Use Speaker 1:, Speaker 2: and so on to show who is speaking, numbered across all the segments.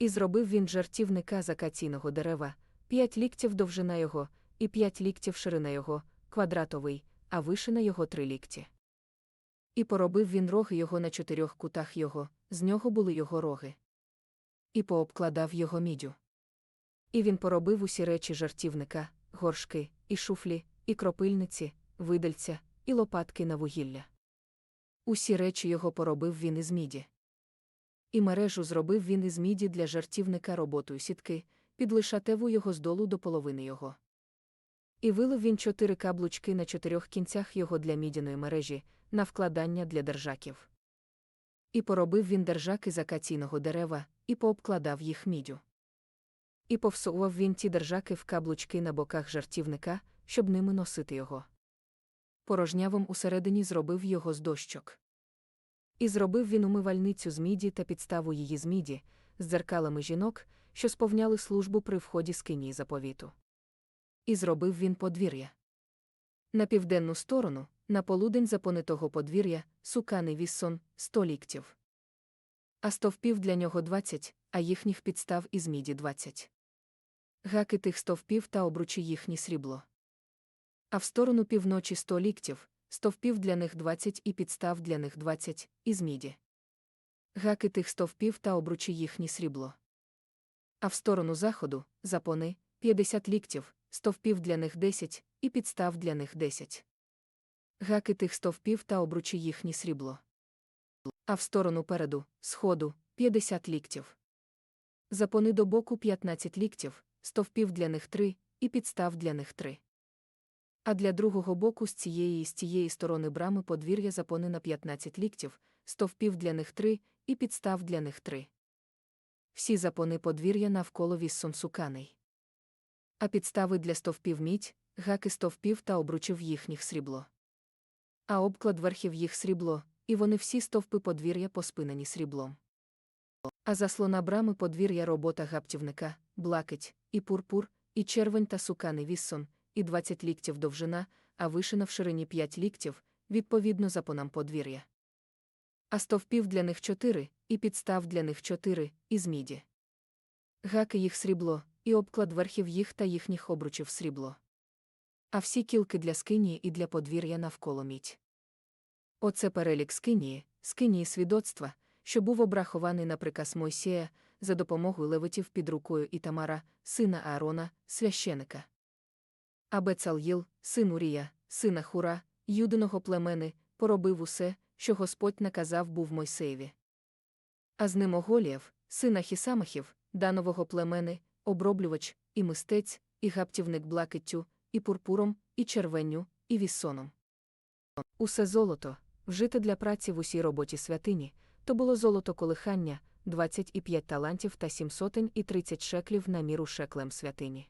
Speaker 1: І зробив він жартівника з акаційного дерева, п'ять ліктів довжина його, і п'ять ліктів ширина його, квадратовий, а вишина його три лікті. І поробив він роги його на чотирьох кутах його, з нього були його роги. І пообкладав його міддю. І він поробив усі речі жартівника, горшки, і шуфлі, і кропильниці, видальця, і лопатки на вугілля. Усі речі його поробив він із міді. І мережу зробив він із міді для жартівника роботою сітки, під лишатеву його здолу до половини його. І вилив він чотири каблучки на чотирьох кінцях його для мідяної мережі, на вкладання для держаків. І поробив він держаки з акаційного дерева, і пообкладав їх міддю. І повсував він ті держаки в каблучки на боках жартівника, щоб ними носити його. Порожнявим усередині зробив його з дощок. І зробив він умивальницю з міді та підставу її з міді, з дзеркалами жінок, що сповняли службу при вході з кинії заповіту. І зробив він подвір'я. На південну сторону, на полудень запонитого подвір'я, суканий віссон, сто ліктів. А стовпів для нього двадцять, а їхніх підстав із міді двадцять. Гаки тих стовпів та обручі їхні срібло. А в сторону півночі сто ліктів, стовпів для них двадцять і підстав для них двадцять, із міді. Гаки тих стовпів та обручі їхні срібло. А в сторону заходу, запони, п'ятдесят ліктів, стовпів для них десять, і підстав для них десять. Гаки тих стовпів та обручі їхні срібло. А в сторону переду, сходу, п'ятдесят ліктів. Запони до боку п'ятнадцять ліктів, стовпів для них три, і підстав для них три. А для другого боку з цієї і з тієї сторони брами подвір'я запони на 15 ліктів, стовпів для них три, і підстав для них три. Всі запони подвір'я навколо віссон суканий. А підстави для стовпів мідь, гаки стовпів та обручів їхніх срібло. А обклад верхів їх срібло, і вони всі стовпи подвір'я поспинені сріблом. А заслона брами подвір'я робота гаптівника, блакить, і пурпур, і червень та суканий віссон, і 20 ліктів довжина, а вишина в ширині 5 ліктів, відповідно запонам подвір'я. А стовпів для них 4, і підстав для них 4, із міді. Гаки їх срібло, і обклад верхів їх та їхніх обручів срібло. А всі кілки для скинії і для подвір'я навколо мідь. Оце перелік скинії, скинії свідоцтва, що був обрахований на приказ Мойсея за допомогою левитів під рукою Ітамара, сина Аарона, священика. А Бецал'їл, син Урія, сина Хура, юдиного племени, поробив усе, що Господь наказав був Мойсеєві. А з ним Оголієв, сина Хісамахів, данового племени, оброблювач, і мистець, і гаптівник блакиттю, і пурпуром, і червенню, і віссоном. Усе золото, вжите для праці в усій роботі святині, то було золото колихання, 25 талантів та 7 сотень і 30 шеклів на міру шеклем святині.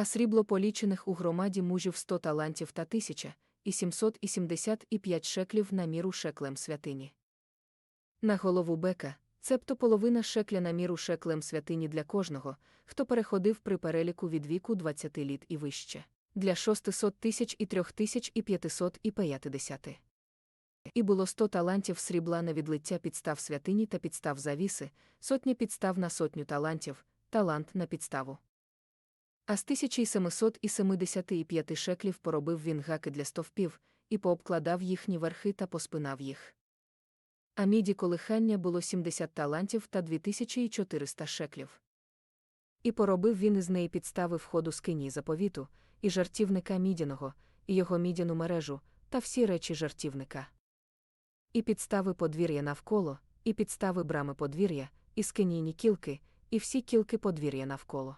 Speaker 1: А срібло полічених у громаді мужів 100 талантів та 1000, і 775 шеклів на міру шеклем святині. На голову бека, цебто половина шекля на міру шеклем святині для кожного, хто переходив при переліку від віку 20 літ і вище, для 600 тисяч і 3500 і 50. І було 100 талантів срібла на відлиття підстав святині та підстав завіси, сотня підстав на сотню талантів, талант на підставу. А з 1775 шеклів поробив він гаки для стовпів, і пообкладав їхні верхи та поспинав їх. А міді колихання було 70 талантів та 2400 шеклів. І поробив він із неї підстави входу скині заповіту, і жартівника мідяного, і його мідяну мережу, та всі речі жартівника. І підстави подвір'я навколо, і підстави брами подвір'я, і скинійні кілки, і всі кілки подвір'я навколо.